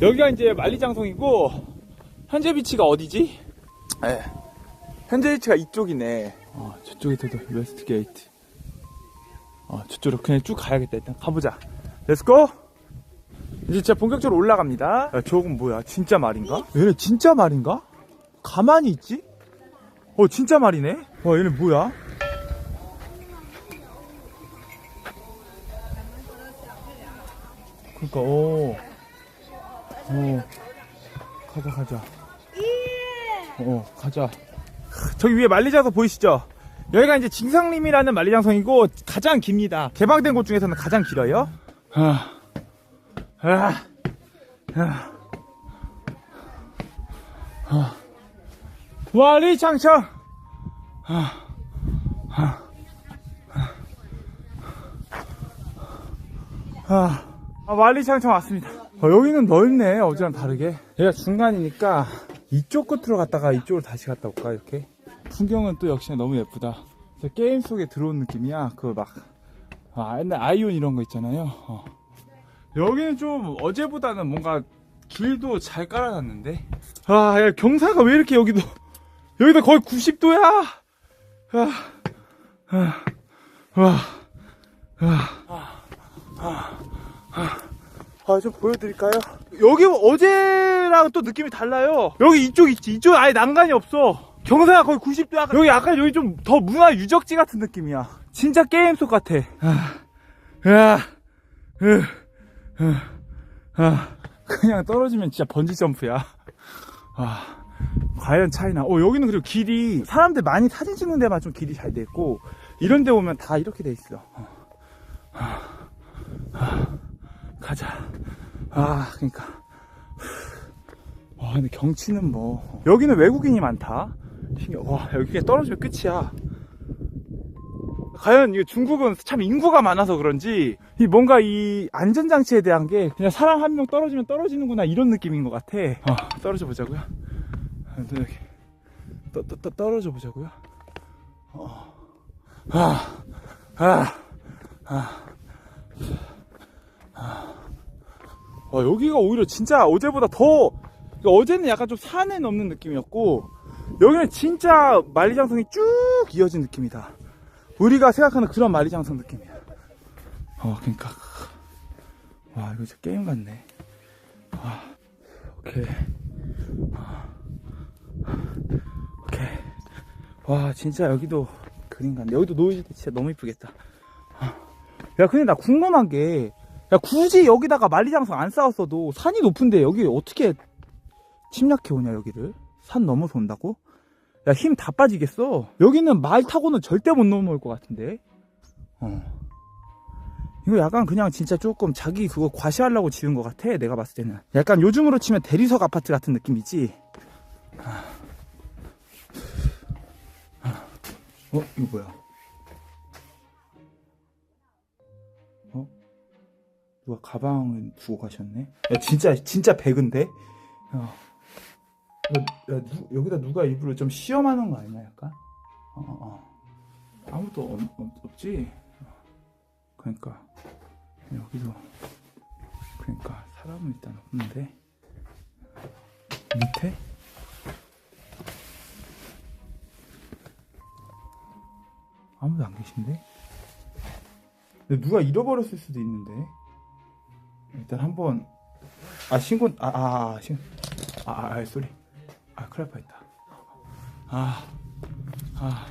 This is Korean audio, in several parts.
여기가 이제 만리장성이고 현재 위치가 어디지? 예. 현재 위치가 이쪽이네. 어, 저쪽에서도 웨스트 게이트. 어, 저쪽으로 그냥 쭉 가야겠다. 일단 가보자. 렛츠고! 이제 진짜 본격적으로 올라갑니다. 야, 저건 뭐야? 진짜 말인가? 얘네 진짜 말인가? 가만히 있지? 어, 진짜 말이네? 와, 얘네 뭐야? 그니까, 어. 어. 가자, 가자. 어, 가자. 저기 위에 만리장성 보이시죠? 여기가 이제 징상림이라는 만리장성이고 가장 깁니다. 개방된 곳 중에서는 가장 길어요. 아, 아, 아, 아. 만리장성. 아, 아, 아, 아, 만리장성 왔습니다. 어, 여기는 넓네 어제랑 다르게. 여기가 중간이니까 이쪽 끝으로 갔다가 이쪽으로 다시 갔다 올까 이렇게. 풍경은 또 역시나 너무 예쁘다. 게임 속에 들어온 느낌이야. 그 막, 아, 옛날 아이온 이런 거 있잖아요. 어. 여기는 좀 어제보다는 뭔가 길도 잘 깔아놨는데. 아, 야, 경사가 왜 이렇게 여기도, 여기도 거의 90도야! 아, 아, 와, 아, 아, 아, 아, 좀 보여드릴까요? 여기 어제랑 또 느낌이 달라요. 여기 이쪽 있지. 이쪽 아예 난간이 없어. 경사가 거의 90도야. 여기 약간 여기 좀 더 문화 유적지 같은 느낌이야. 진짜 게임 속 같아. 아, 아, 으, 으, 아. 그냥 떨어지면 진짜 번지 점프야. 아, 과연 차이나. 어, 여기는 그리고 길이 사람들 많이 사진 찍는 데만 좀 길이 잘 돼 있고 이런 데 오면 다 이렇게 돼 있어. 어. 아, 아, 가자. 아, 그러니까. 와, 근데 경치는 뭐. 여기는 외국인이 많다. 신기해. 와, 여기 떨어지면 끝이야. 과연 이 중국은 참 인구가 많아서 그런지 이 뭔가 이 안전장치에 대한 게 그냥 사람 한 명 떨어지면 떨어지는구나 이런 느낌인 것 같아. 어, 떨어져 보자고요. 떠, 떠, 떠, 떨어져 보자고요. 어. 아, 아, 아, 아. 와, 여기가 오히려 진짜 어제보다 더 그러니까 어제는 약간 좀 산에 넘는 느낌이었고 여기는 진짜 만리장성이 쭉 이어진 느낌이다. 우리가 생각하는 그런 만리장성 느낌이야. 어, 그러니까 와 이거 진짜 게임 같네. 와, 오케이. 아, 오케이. 와 진짜 여기도 그림 같네. 여기도 때 진짜 너무 이쁘겠다. 아. 야 근데 나 궁금한 게. 야 굳이 여기다가 만리장성 안 쌓았어도 산이 높은데 여기 어떻게 침략해 오냐 여기를? 산 넘어서 온다고? 야 힘 다 빠지겠어. 여기는 말 타고는 절대 못 넘어올 것 같은데. 어. 이거 약간 그냥 진짜 조금 자기 그거 과시하려고 지은 것 같아 내가 봤을 때는. 약간 요즘으로 치면 대리석 아파트 같은 느낌이지? 아. 아. 어 이거 뭐야 누가 가방을 두고 가셨네 야 진짜 진짜 배근데 야. 야, 야, 누, 여기다 누가 일부러 좀 시험하는 거 아니야, 약간? 어, 어. 아무도 없, 없, 없 지? 그러니까, 여기도, 그러니까, 사람은 일단 없는데, 밑에? 아무도 안 계신데? 누가 잃어버렸을 수도 있는데, 일단 한번, 아, 신고, 아, 아, 아, 신, 아, 아, 아. 아, 큰일 날 뻔했다. 아, 아,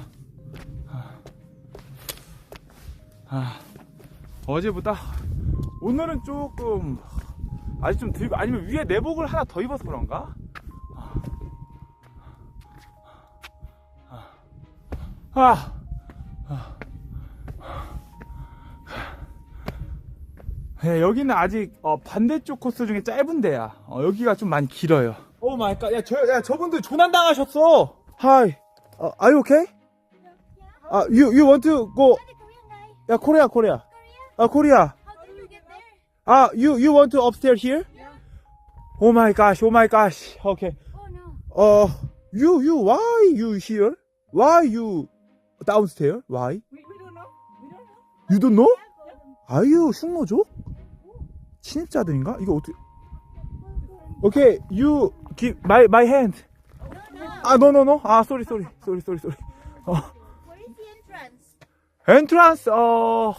아, 아. 어제보다 오늘은 조금 아직 좀 들고 아니면 위에 내복을 하나 더 입어서 그런가? 아, 아, 아. 네, 여기는 아직 어, 반대쪽 코스 중에 짧은 데야. 어, 여기가 좀 많이 길어요. 오 마이 갓. 야, 저, 야, 저분들 조난 당하셨어. Hi. Uh, are you okay? Uh, you, you want to go? 야, 코리아, 코리아. 아, 코리아. How did you get there? 아, you, you want to upstairs here? Yeah. Oh my gosh, oh my gosh. Okay. Oh no. Uh, you, you, why you here? Why you downstairs? Why? We, we don't know. We don't know. You don't know? Yeah. Are you 흉노족? 친입자들인가? 이거 어떻게? Okay, you give my my hand. 아, no, no, no. 아, sorry, sorry, sorry, sorry, sorry. 어, Where is the entrance? entrance. 어,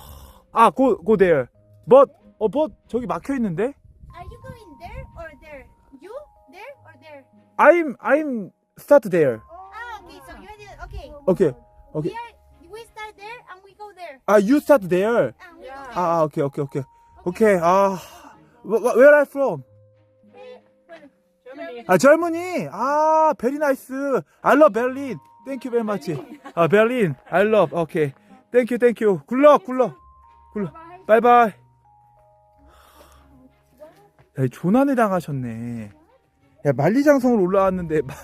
아, go go there. But, 어, but 저기 막혀 있는데. Are you going there or there? You there or there? I'm I'm start there. Ah, okay. So you're the okay. Okay, okay. We are. We start there and we go there. 아, you start there. And we go 아, there. 아, 오케이, 오케이, 오케이. 오케이. 아, wh- wh- where are you from? Germany. 아, Germany. 아, very nice. I love Berlin. Thank you very much. 아, Berlin. I love. Okay. Thank you, thank you. Good luck. Bye bye. 야, 조난에 당하셨네. 야, 만리장성을 올라왔는데 마-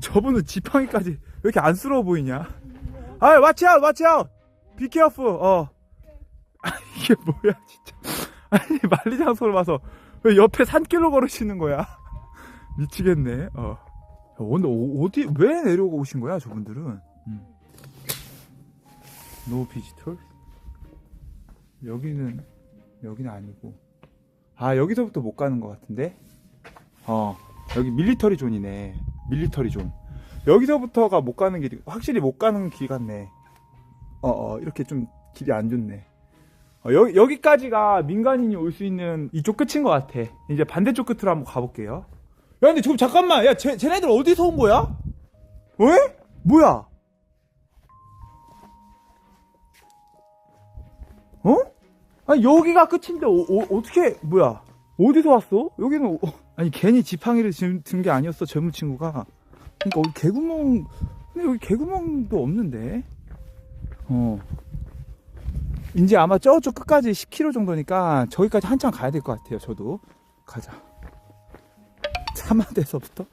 저분은 지팡이까지 왜 이렇게 안쓰러워 보이냐? 아, watch out, watch out. Be careful. 어. 아, 이게 뭐야, 진짜. 아니, 만리장성을 와서 왜 옆에 산길로 걸으시는 거야? 미치겠네. 어. 야, 오늘 어- 어디 왜 내려오고 오신 거야, 저분들은? 음. No visitor. 여기는 여기는 아니고. 아 여기서부터 못 가는 것 같은데. 어 여기 밀리터리 존이네. 밀리터리 존. 여기서부터가 못 가는 길이 확실히 못 가는 길 같네. 어, 어 이렇게 좀 길이 안 좋네. 어, 여기 여기까지가 민간인이 올 수 있는 이쪽 끝인 것 같아. 이제 반대쪽 끝으로 한번 가볼게요. 야, 근데 지금 잠깐만. 야, 쟤, 쟤네들 어디서 온 거야? 왜? 뭐야? 어? 아니, 여기가 끝인데, 어, 떻게 뭐야? 어디서 왔어? 여기는, 어, 아니, 괜히 지팡이를 든 게 아니었어, 젊은 친구가. 그니까, 여기 개구멍, 근데 여기 개구멍도 없는데? 어. 이제 아마 저쪽 끝까지 10km 정도니까, 저기까지 한참 가야 될 것 같아요, 저도. 가자. 사마대에서부터?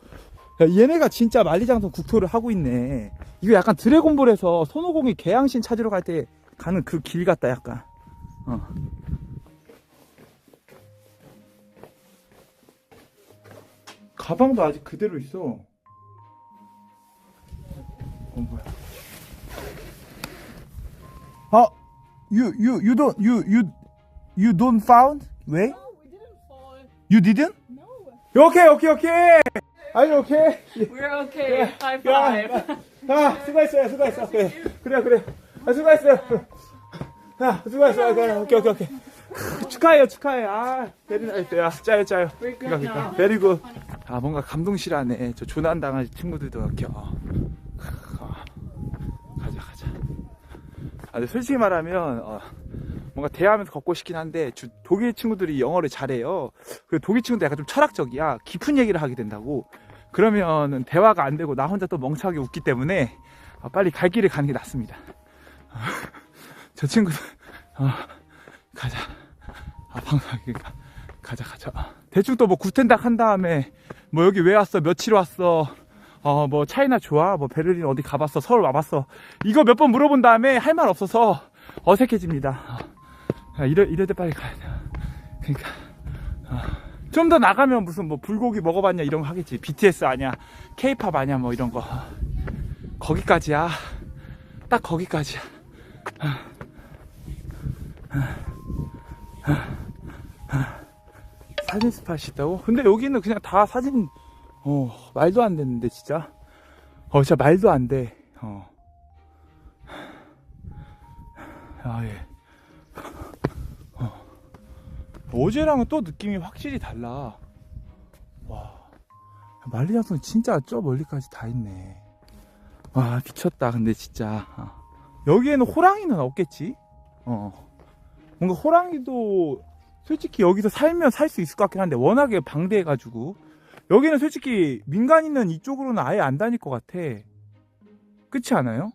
야, 얘네가 진짜 만리장성 국토를 하고 있네. 이거 약간 드래곤볼에서 손오공이 개양신 찾으러 갈 때 가는 그 길 같다, 약간. 어. 가방도 아직 그대로 있어. 어, 뭐야. 아, you, you, you don't, you, you, you don't found? 왜? No, we didn't fall. You didn't? No. 오케이, 오케이, 오케이. 아니, 오케이. We're okay. High 야, five. 아, 수고했어요, 수고했어. 그래, 그래, 그래. 아, 수고했어요. 아, 수고했어요. 그래, 오케이, 오케이, 오케이. 축하해요, 축하해. 아, 베리 나이스. 야, 짜요, 짜요. Good 그러니까, now. 베리 굿. 아, 뭔가 감동실하네. 저 조난 당한 친구들도 이렇게. 어. 어. 가자, 가자. 아, 근데 솔직히 말하면, 어, 뭔가 대화하면서 걷고 싶긴 한데, 주- 독일 친구들이 영어를 잘해요. 그리고 독일 친구들 약간 좀 철학적이야. 깊은 얘기를 하게 된다고. 그러면은 대화가 안 되고 나 혼자 또 멍청하게 웃기 때문에 아, 빨리 갈 길을 가는 게 낫습니다. 저 친구들, 어, 가자. 아, 방송하기 가자, 가자. 대충 또 뭐 구텐닥 한 다음에 뭐 여기 왜 왔어? 며칠 왔어? 어, 뭐 차이나 좋아? 뭐 베를린 어디 가봤어? 서울 와봤어? 이거 몇 번 물어본 다음에 할 말 없어서 어색해집니다. 어. 야, 이럴, 이럴 때 빨리 가야 돼. 그러니까. 좀더 나가면 무슨 뭐 불고기 먹어봤냐 이런 거 하겠지. BTS 아냐, K-팝 아냐 뭐 이런 거. 거기까지야. 딱 거기까지야. 사진 스팟이 있다고? 근데 여기는 그냥 다 사진, 어, 말도 안 되는데, 진짜. 어, 진짜 말도 안 돼. 어. 아, 예. 어 제랑은 또 느낌이 확실히 달라. 와. 만리장성 진짜 저 멀리까지 다 있네. 와, 미쳤다, 근데 진짜. 어. 여기에는 호랑이는 없겠지? 어. 뭔가 호랑이도 솔직히 여기서 살면 살 수 있을 것 같긴 한데, 워낙에 방대해가지고. 여기는 솔직히 민간인은 이쪽으로는 아예 안 다닐 것 같아. 그렇지 않아요?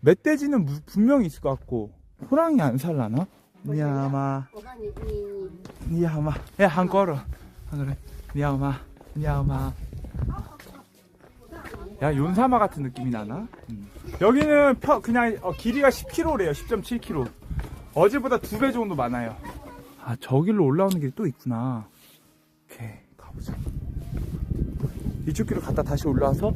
멧돼지는 무, 분명히 있을 것 같고 호랑이 안 살라나? 니아마. 니아마. 야한 걸음 한꺼로 니아마. 니아마. 야 윤사마 같은 느낌이 나나? 음. 여기는 펴, 그냥 어, 길이가 10km래요. 10.7km 어제보다 두 배 정도 많아요. 아 저길로 올라오는 길이 또 있구나. 오케이. 가보자. 이쪽 길로 갔다 다시 올라와서